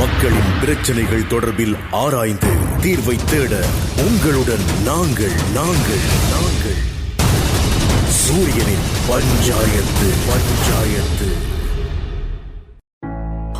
மக்களின் பிரச்சனைகள் தொடர்பில் ஆராய்ந்து தீர்வை தேட உங்களுடன் நாங்கள் நாங்கள் நாங்கள். சூரியனின் பஞ்சாயத்து பஞ்சாயத்து.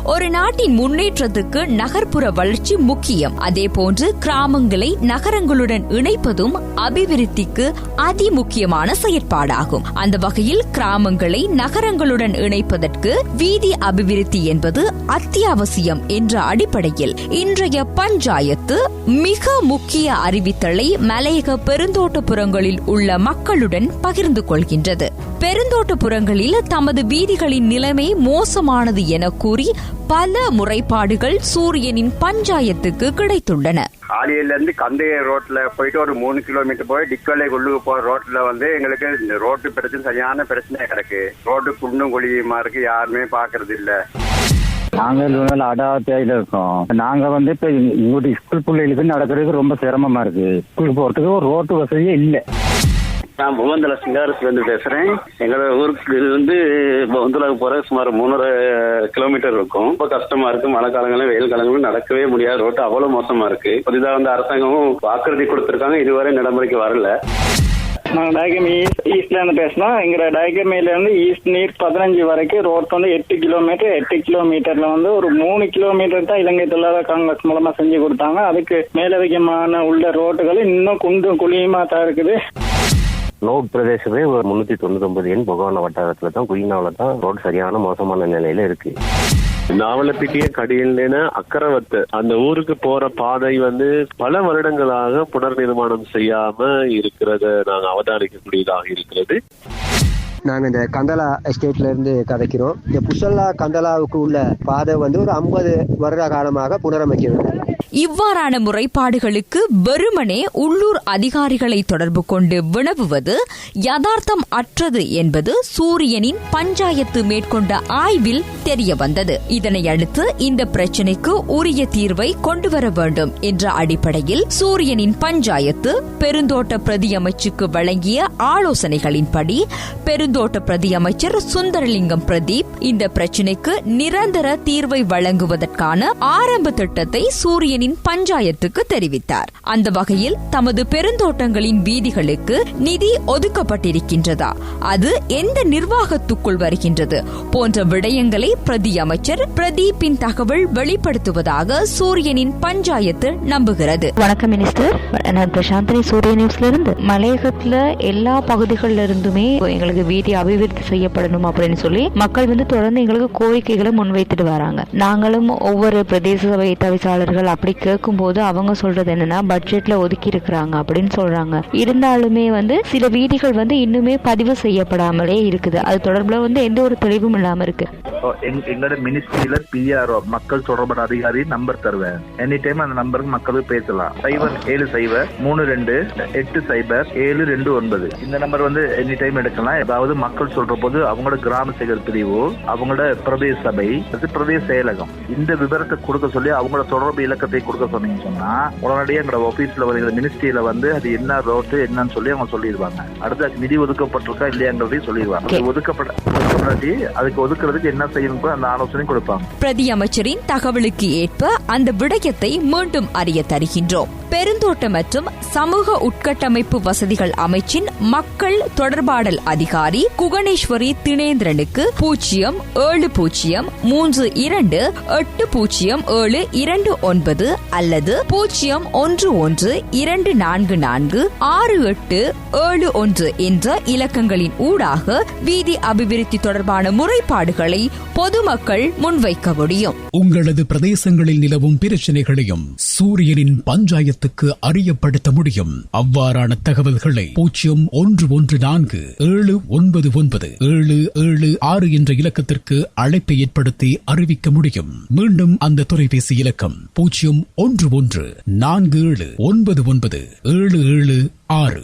ஒரு நாட்டின் முன்னேற்றத்துக்கு நகர்ப்புற வளர்ச்சி முக்கியம். அதே போன்று கிராமங்களை நகரங்களுடன் இணைப்பதும் அபிவிருத்திக்கு அதிமுக்கியமான செயற்பாடாகும். அந்த வகையில் கிராமங்களை நகரங்களுடன் இணைப்பதற்கு வீதி அபிவிருத்தி என்பது அத்தியாவசியம் என்ற அடிப்படையில் இன்றைய பஞ்சாயத்து மிக முக்கிய அறிவித்தலை மலையக பெருந்தோட்டப்புறங்களில் உள்ள மக்களுடன் பகிர்ந்து கொள்கின்றது. பெருந்தோட்டப்புறங்களில் தமது வீதிகளின் நிலைமை மோசமானது என கூறி பல முறைப்பாடுகள் சூரியனின் பஞ்சாயத்துக்கு கிடைத்துள்ளன. ஆலியில இருந்து கந்தைய ரோட்ல போயிட்டு ஒரு மூணு கிலோமீட்டர் போய் டிக்கலை உள்ளுக்கு போற ரோட்ல வந்து எங்களுக்கு இந்த ரோட்டு பிரச்சனை சரியான பிரச்சனையா கிடக்கு. ரோட்டு குண்டும் குழியுமா இருக்கு யாருமே பாக்குறது இல்ல. நாங்க அடாவத்தையில இருக்கோம். நாங்க வந்து இப்ப இவங்க ஸ்கூல் பிள்ளைகளுக்கு நடக்கிறதுக்கு ரொம்ப சிரமமா இருக்கு. ஸ்கூல் போறதுக்கு ஒரு ரோட்டு வசதியே இல்லை. நான் புவந்தல சிங்காரஸ்ல இருந்து பேசுறேன். எங்களோட ஊருக்கு இது வந்து புவந்தலாவுக்கு போற சுமார் மூணரை கிலோமீட்டர் இருக்கும். ரொம்ப கஷ்டமா இருக்கு. மழை காலங்களும் வெயில் காலங்களும் நடக்கவே முடியாது. ரோட்டு அவ்வளவு மோசமா இருக்கு. புதிதாக வந்து அரசாங்கமும் வாக்குறுதி கொடுத்துருக்காங்க. இதுவரை நடைமுறைக்கு வரல. நாங்கள் டயகமி ஈஸ்ட்ல இருந்து எங்கள் எங்க டயகமில இருந்து ஈஸ்ட் நீர் பதினஞ்சு வரைக்கும் ரோட் வந்து எட்டு கிலோமீட்டர் எட்டு கிலோமீட்டர்ல வந்து ஒரு மூணு கிலோமீட்டர் தான் இலங்கை தொழிலாளர் காங்கிரஸ் மூலமா செஞ்சு கொடுத்தாங்க. அதுக்கு மேலதிகமான உள்ள ரோட்டுகள் இன்னும் குண்டும் குழியுமா தான் இருக்குது. நோட் பிரதேசமே ஒரு முன்னூத்தி தொண்ணூத்தி ஒன்பது எண் பொகவான வட்டாரத்துல தான் குயினாவில தான் ரோடு சரியான மோசமான நிலையில இருக்கு. நாவலப்பிட்டிய கடியல்ன அக்கரவத்து அந்த ஊருக்கு போற பாதை வந்து பல வருடங்களாக புனர் நிர்மாணம் செய்யாம இருக்கிறத நாங்க அவதானிக்கக்கூடியதாக இருக்கிறது. நாங்க இந்த கந்தலா எஸ்டேட்ல இருந்து கதைக்கிறோம். இந்த புசல்லா கந்தலாவுக்கு உள்ள பாதை வந்து ஒரு ஐம்பது வருட காலமாக புனரமைக்கவில்லை. இவ்வாறான முறைப்பாடுகளுக்கு வெறுமனே உள்ளூர் அதிகாரிகளை தொடர்பு கொண்டு வினவுவது யதார்த்தம் அற்றது என்பது சூரியனின் பஞ்சாயத்து மேற்கொண்ட ஆய்வில் தெரிய வந்தது. இதனை அடுத்து இந்த பிரச்சினைக்கு உரிய தீர்வை கொண்டுவர வேண்டும் என்ற அடிப்படையில் சூரியனின் பஞ்சாயத்து பெருந்தோட்ட பிரதி அமைச்சுக்கு வழங்கிய ஆலோசனைகளின்படி பெருந்தோட்ட பிரதி அமைச்சர் சுந்தரலிங்கம் பிரதீப் இந்த பிரச்சினைக்கு நிரந்தர தீர்வை வழங்குவதற்கான ஆரம்ப திட்டத்தை சூரியன் சூரியனின் பஞ்சாயத்துக்கு தெரிவித்தார். அந்த வகையில் தமது பெருந்தோட்டங்களின் வீதிகளுக்கு நிதி ஒதுக்கப்பட்டிருக்கின்றதா? அது எந்த நிர்வாகத்துக்குள் வருகின்றது? போன்ற விடயங்களை பிரதி அமைச்சர் பிரதீப்பின் தகவல் வெளிப்படுத்துவதாக சூரியனின் பஞ்சாயத்து நம்புகிறது. வணக்கம் மினிஸ்டர். நான் பிரசாந்தினி சூரிய நியூஸ்ல இருந்து மலையகத்துல எல்லா பகுதிகளில இருந்துமே எங்களுக்கு வீதி அபிவிருத்தி செய்யப்படணும் அப்படின்னு சொல்லி மக்கள் வந்து தொடர்ந்து எங்களுக்கு கோரிக்கைகளை முன்வைத்துட்டு வராங்க. நாங்களும் ஒவ்வொரு பிரதேச சபை தவிசாளர்கள் அப்படி அப்படி கேட்கும்போது அவங்க சொல்றது என்னன்னா பட்ஜெட்ல ஒதுக்கி இருக்கிறாங்க அப்படின்னு சொல்றாங்க. இருந்தாலுமே வந்து சில வீதிகள் வந்து இன்னுமே பதிவு செய்யப்படாமலே இருக்குது. அது தொடர்புல வந்து எந்த ஒரு தெளிவும் இல்லாம இருக்கு. எங்களோட மினிஸ்ட்ரியில பிஆர்ஓ மக்கள் தொடர்பான அதிகாரி நம்பர் தருவேன். எனி டைம் அந்த நம்பருக்கு மக்களுக்கு பேசலாம். சைபர் ஏழு சைபர் மூணு ரெண்டு எட்டு சைபர் ஏழு ரெண்டு ஒன்பது. இந்த நம்பர் வந்து எனி டைம் எடுக்கலாம். ஏதாவது மக்கள் சொல்ற போது அவங்களோட கிராம சேகர் பிரிவு அவங்களோட பிரதேச சபை பிரதேச செயலகம். இந்த விவரத்தை கொடுக்க சொல்லி அவங்களோட தொடர்பு இலக்கத்தை கொடுக்க சொன்னீங்க சொன்னா உடனடியாக எங்களோட ஆபீஸ்ல வருகிற மினிஸ்ட்ரியில வந்து அது என்ன ரோட்டு என்னன்னு சொல்லி அவங்க சொல்லிடுவாங்க. அடுத்து அதுக்கு நிதி ஒதுக்கப்பட்டிருக்கா இல்லையாங்கிறதையும் சொல்லிடுவாங்க. அது ஒதுக்கப்பட ஒதுக்கப்படாட்டி அதுக்கு ஒதுக்குறதுக்கு என்ன செய்யணும் அந்த ஆலோசனை கொடுப்பாங்க. பிரதி அமைச்சரின் தகவலுக்கு ஏற்ப அந்த விடயத்தை மீண்டும் அறிய தருகின்றோம். பெருந்தோட்ட மற்றும் சமூக உட்கட்டமைப்பு வசதிகள் அமைச்சின் மக்கள் தொடர்பாடல் அதிகாரி குகணேஸ்வரி தினேந்திரனுக்கு பூஜ்ஜியம் ஏழு பூஜ்ஜியம் மூன்று இரண்டு எட்டு பூஜ்ஜியம் ஏழு இரண்டு ஒன்பது அல்லது பூஜ்ஜியம் ஒன்று ஒன்று இரண்டு நான்கு நான்கு ஆறு எட்டு ஏழு ஒன்று என்ற இலக்கங்களின் ஊடாக வீதி அபிவிருத்தி தொடர்பான முறைப்பாடுகளை பொதுமக்கள் முன்வைக்க முடியும். உங்களது பிரதேசங்களில் நிலவும் பிரச்சனைகளையும் சூரியனின் பஞ்சாயத்துக்கு அறியப்படுத்த முடியும். அவ்வாறான தகவல்களை பூஜ்ஜியம் ஒன்று ஒன்று நான்கு ஏழு ஒன்பது ஒன்பது ஏழு ஏழு ஆறு என்ற இலக்கத்திற்கு அழைப்பை ஏற்படுத்தி அறிவிக்க முடியும். மீண்டும் அந்த தொலைபேசி இலக்கம் பூஜ்ஜியம் ஒன்று ஒன்று நான்கு ஏழு ஒன்பது ஒன்பது ஏழு ஏழு ஆறு.